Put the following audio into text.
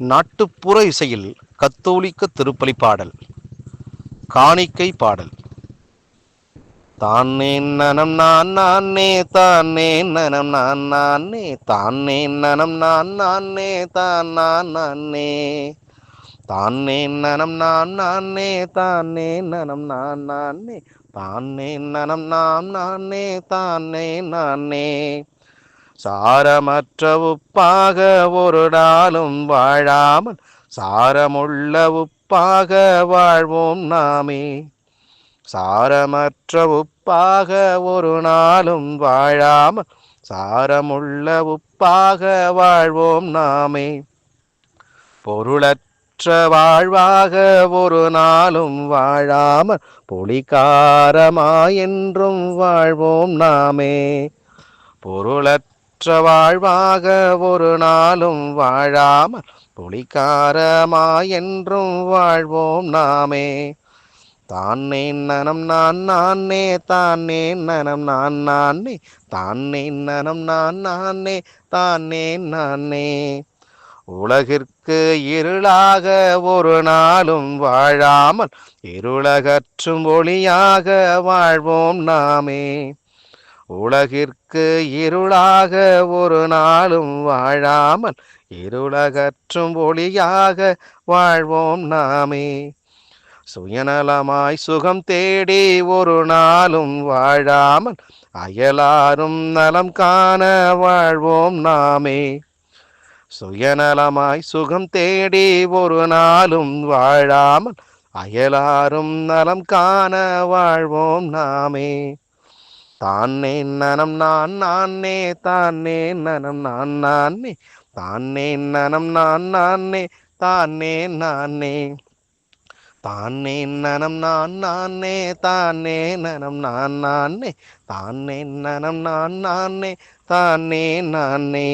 நாட்டுப்புற இசையில் கத்தோலிக்க திருப்பலி பாடல் காணிக்கை பாடல். தானே நனம் நான் நானே தானே நனம் நான் நானே தானே நனம் நான் நானே தான் நான் நானே. தானே நனம் நான் நானே தானே நனம் நான் நானே தானே நனம் நாம் நானே தானே நானே. சாரமற்ற உப்பாக ஒரு நாளும் வாழாமல் சாரமுள்ள உப்பாக வாழ்வோம் நாமே. சாரமற்ற உப்பாக ஒரு நாளும் வாழாமல் சாரமுள்ள உப்பாக வாழ்வோம் நாமே. பொருளற்ற வாழ்வாக ஒரு நாளும் வாழாமல் பொலிகாரமாயென்றும் வாழ்வோம் நாமே. பொருளற்ற மற்ற வாழ்வாக ஒரு நாளும் வாழாமல் பொலிகாரமாயென்றும் வாழ்வோம் நாமே. தானே நனம் நான் நானே தானே நனம் நான் நானே தானே நனம் நான் நானே தானே நானே உலகிற்கு இருளாக ஒரு நாளும் வாழாமல் இருளகற்றும் ஒளியாக வாழ்வோம் நாமே. உலகிற்கு இருளாக ஒரு நாளும் வாழாமல் இருளகற்றும் ஒளியாக வாழ்வோம் நாமே. சுயநலமாய் சுகம் தேடி ஒரு நாளும் வாழாமல் அயலாரும் நலம் காண வாழ்வோம் நாமே. சுயநலமாய் சுகம் தேடி ஒரு நாளும் வாழாமல் அயலாரும் நலம் காண வாழ்வோம் நாமே. தானே நனம் நான் நானே தானே நனம் நான் நானே தானே நனம் நான் நானே தானே நானே. தானே நனம் நான் நானே தானே நனம் நான் நானே தானே நனம் நான் நானே தானே நானே.